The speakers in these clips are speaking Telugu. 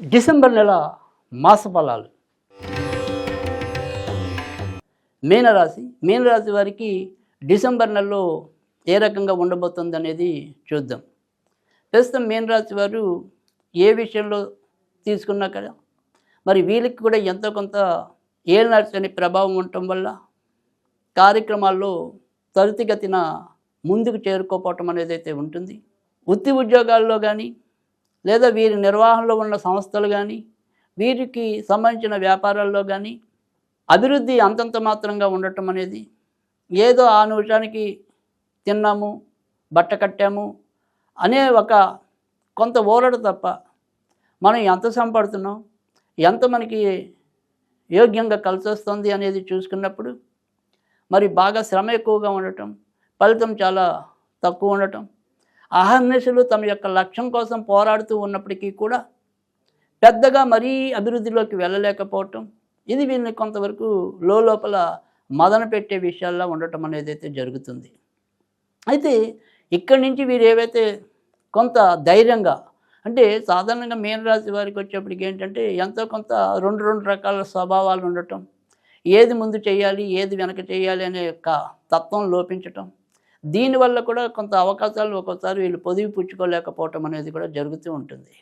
డిసెంబర్ నెల మాస ఫలాలు. మీనరాశి. మీనరాశి వారికి డిసెంబర్ నెలలో ఏ రకంగా ఉండబోతుంది అనేది చూద్దాం. ప్రస్తుతం మీనరాశి వారు ఏ విషయంలో తీసుకున్నా కదా మరి వీళ్ళకి కూడా ఎంతో కొంత ఏలినర్చని ప్రభావం ఉండటం వల్ల కార్యక్రమాల్లో త్వరితగతిన ముందుకు చేరుకోపోవటం అనేది అయితే ఉంటుంది. వృత్తి ఉద్యోగాల్లో కానీ లేదా వీరి నిర్వహణలో ఉన్న సంస్థలు కానీ వీరికి సంబంధించిన వ్యాపారాల్లో కానీ అభివృద్ధి అంతంత మాత్రంగా ఉండటం అనేది ఏదో ఆ నిమిషానికి తిన్నాము బట్ట కట్టాము అనే ఒక కొంత ఓలడు తప్ప మనం ఎంత సంపడుతున్నాం ఎంత మనకి యోగ్యంగా కలిసి వస్తుంది అనేది చూసుకున్నప్పుడు మరి బాగా శ్రమ ఎక్కువగా ఉండటం ఫలితం చాలా తక్కువ ఉండటం అహర్నిశలు తమ యొక్క లక్ష్యం కోసం పోరాడుతూ ఉన్నప్పటికీ కూడా పెద్దగా మరీ అభివృద్ధిలోకి వెళ్ళలేకపోవటం ఇది వీళ్ళని కొంతవరకు లోపల మదన పెట్టే విషయాల్లో ఉండటం అనేది అయితే జరుగుతుంది. అయితే ఇక్కడి నుంచి వీరు ఏవైతే కొంత ధైర్యంగా అంటే సాధారణంగా మీనరాశి వారికి వచ్చేప్పటికి ఏంటంటే ఎంతో కొంత రెండు రెండు రకాల స్వభావాలు ఉండటం ఏది ముందు చేయాలి ఏది వెనక చేయాలి అనే యొక్క తత్వం లోపించటం దీనివల్ల కూడా కొంత అవకాశాలు ఒక్కోసారి వీళ్ళు పొదివి పుచ్చుకోలేకపోవటం అనేది కూడా జరుగుతూ ఉంటుంది.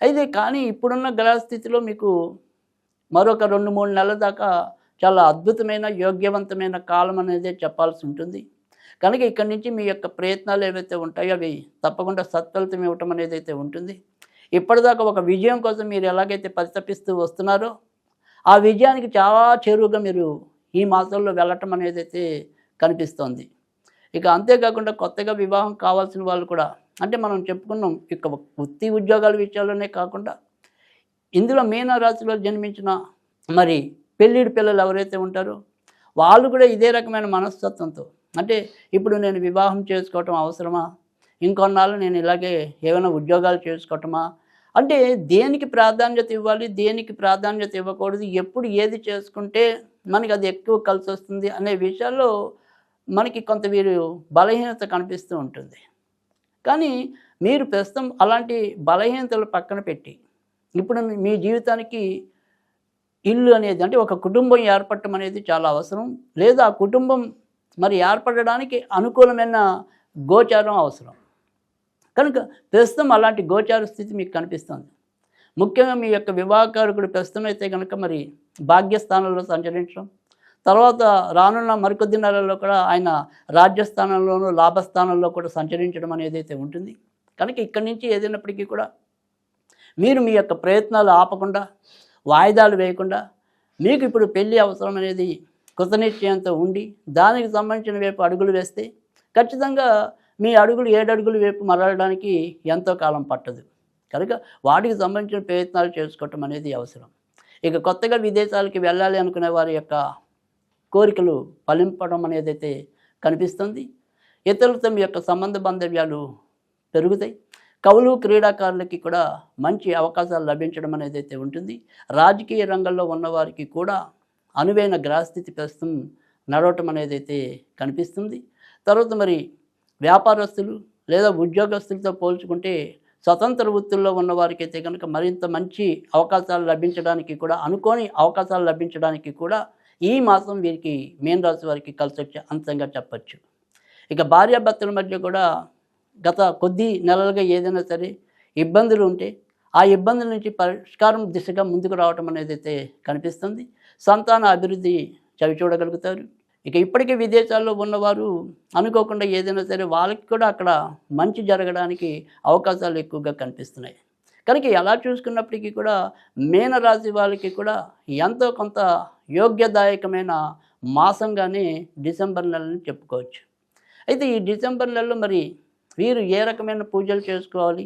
అయితే కానీ ఇప్పుడున్న గ్రహ స్థితిలో మీకు మరొక రెండు మూడు నెలల దాకా చాలా అద్భుతమైన యోగ్యవంతమైన కాలం అనేది చెప్పాల్సి ఉంటుంది. కనుక ఇక్కడి నుంచి మీ యొక్క ప్రయత్నాలు ఏవైతే ఉంటాయో అవి తప్పకుండా సత్ఫలితం ఇవ్వటం అనేది అయితే ఉంటుంది. ఇప్పటిదాకా ఒక విజయం కోసం మీరు ఎలాగైతే పరితపిస్తూ వస్తున్నారో ఆ విజయానికి చాలా చేరువుగా మీరు ఈ మాసంలో వెళ్ళటం అనేది అయితే కనిపిస్తోంది. ఇక అంతేకాకుండా కొత్తగా వివాహం కావాల్సిన వాళ్ళు కూడా అంటే మనం చెప్పుకున్నాం ఇక వృత్తి ఉద్యోగాల విషయాల్లోనే కాకుండా ఇందులో మీనరాశిలో జన్మించిన మరి పెళ్ళిడి పిల్లలు ఎవరైతే ఉంటారో వాళ్ళు కూడా ఇదే రకమైన మనస్తత్వంతో అంటే ఇప్పుడు నేను వివాహం చేసుకోవటం అవసరమా? ఇంకొన్నాళ్ళు నేను ఇలాగే ఏమైనా ఉద్యోగాలు చేసుకోవటమా? అంటే దేనికి ప్రాధాన్యత ఇవ్వాలి దేనికి ప్రాధాన్యత ఇవ్వకూడదు ఎప్పుడు ఏది చేసుకుంటే మనకి అది ఎక్కువ కలిసి వస్తుంది అనే విషయాల్లో మనకి కొంత వీరు బలహీనత కనిపిస్తూ ఉంటుంది. కానీ మీరు ప్రస్తుతం అలాంటి బలహీనతలు పక్కన పెట్టి ఇప్పుడు మీ జీవితానికి ఇల్లు అనేది అంటే ఒక కుటుంబం ఏర్పడటం అనేది చాలా అవసరం. లేదా ఆ కుటుంబం మరి ఏర్పడడానికి అనుకూలమైన గోచారం అవసరం. కనుక ప్రస్తుతం అలాంటి గోచార స్థితి మీకు కనిపిస్తుంది. ముఖ్యంగా మీ యొక్క వివాహకారకుడు ప్రస్తుతం అయితే కనుక మరి భాగ్యస్థానంలో సంచరించడం తర్వాత రానున్న మరికొద్ది నెలల్లో కూడా ఆయన రాజ్యస్థానంలోనూ లాభస్థానంలో కూడా సంచరించడం అనేది అయితే ఉంటుంది. కనుక ఇక్కడి నుంచి ఏదైనప్పటికీ కూడా మీరు మీ యొక్క ప్రయత్నాలు ఆపకుండా వాయిదాలు వేయకుండా మీకు ఇప్పుడు పెళ్ళి అవసరం అనేది కృతనిశ్చయంతో ఉండి దానికి సంబంధించిన వైపు అడుగులు వేస్తే ఖచ్చితంగా మీ అడుగులు ఏడడుగుల వైపు మరలడానికి ఎంతో కాలం పట్టదు. కనుక వాటికి సంబంధించిన ప్రయత్నాలు చేసుకోవటం అనేది అవసరం. ఇక కొత్తగా విదేశాలకి వెళ్ళాలి అనుకునే వారి యొక్క కోరికలు ఫలింపడం అనేది అయితే కనిపిస్తుంది. ఇతరులతో మీ యొక్క సంబంధ బాంధవ్యాలు పెరుగుతాయి. కవులు క్రీడాకారులకి కూడా మంచి అవకాశాలు లభించడం అనేది అయితే ఉంటుంది. రాజకీయ రంగంలో ఉన్నవారికి కూడా అనువైన గ్రహస్థితి ప్రస్తుతం నడవటం అనేది అయితే కనిపిస్తుంది. తర్వాత మరి వ్యాపారస్తులు లేదా ఉద్యోగస్తులతో పోల్చుకుంటే స్వతంత్ర వృత్తుల్లో ఉన్నవారికి అయితే కనుక మరింత మంచి అవకాశాలు లభించడానికి కూడా అనుకోని అవకాశాలు లభించడానికి కూడా ఈ మాసం వీరికి మీన రాశి వారికి కలిసి వచ్చే అంశంగా చెప్పచ్చు. ఇక భార్యాభర్తల మధ్య కూడా గత కొద్ది నెలలుగా ఏదైనా సరే ఇబ్బందులు ఉంటే ఆ ఇబ్బందుల నుంచి పరిష్కారం దిశగా ముందుకు రావటం అనేది అయితే కనిపిస్తుంది. సంతాన అభివృద్ధి చవి చూడగలుగుతారు. ఇక ఇప్పటికే విదేశాల్లో ఉన్నవారు అనుకోకుండా ఏదైనా సరే వాళ్ళకి కూడా అక్కడ మంచి జరగడానికి అవకాశాలు ఎక్కువగా కనిపిస్తున్నాయి. కనుక ఎలా చూసుకున్నప్పటికీ కూడా మీనరాశి వాళ్ళకి కూడా ఎంతో కొంత యోగ్యదాయకమైన మాసంగానే డిసెంబర్ నెలని చెప్పుకోవచ్చు. అయితే ఈ డిసెంబర్ నెలలో మరి వీరు ఏ రకమైన పూజలు చేసుకోవాలి?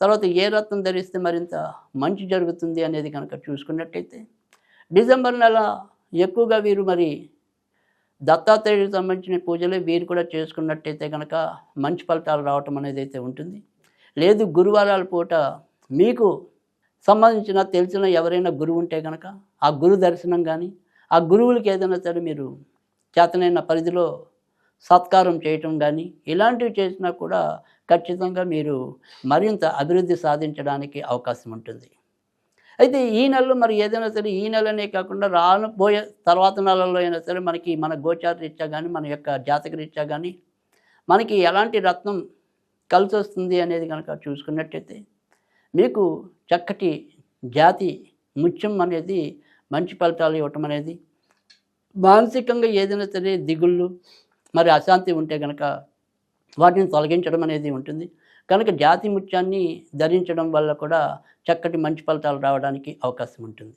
తర్వాత ఏ రత్నం ధరిస్తే మరింత మంచి జరుగుతుంది అనేది కనుక చూసుకున్నట్టయితే డిసెంబర్ నెల ఎక్కువగా వీరు మరి దత్తాత్రేయుడికి సంబంధించిన పూజలే వీరు కూడా చేసుకున్నట్టయితే కనుక మంచి ఫలితాలు రావటం అనేది అయితే ఉంటుంది. లేదు గురువారాల పూట మీకు సంబంధించిన తెలిసిన ఎవరైనా గురువు ఉంటే కనుక ఆ గురు దర్శనం కానీ ఆ గురువులకి ఏదైనా సరే మీరు చేతనైన పరిధిలో సత్కారం చేయటం కానీ ఇలాంటివి చేసినా కూడా ఖచ్చితంగా మీరు మరింత అభివృద్ధి సాధించడానికి అవకాశం ఉంటుంది. అయితే ఈ నెలలో మరి ఏదైనా సరే ఈ నెలనే కాకుండా రాను పోయే తర్వాత నెలల్లో అయినా సరే మనకి మన గోచార రీత్యా కానీ మన యొక్క జాతక రీత్యా కానీ మనకి ఎలాంటి రత్నం కలిసి వస్తుంది అనేది కనుక చూసుకున్నట్టయితే మీకు చక్కటి జాతి ముత్యం అనేది మంచి ఫలితాలు ఇవ్వటం అనేది మానసికంగా ఏదైనా సరే దిగుళ్ళు మరి అశాంతి ఉంటే కనుక వాటిని తొలగించడం అనేది ఉంటుంది. కనుక జాతి ముత్యాన్ని ధరించడం వల్ల కూడా చక్కటి మంచి ఫలితాలు రావడానికి అవకాశం ఉంటుంది.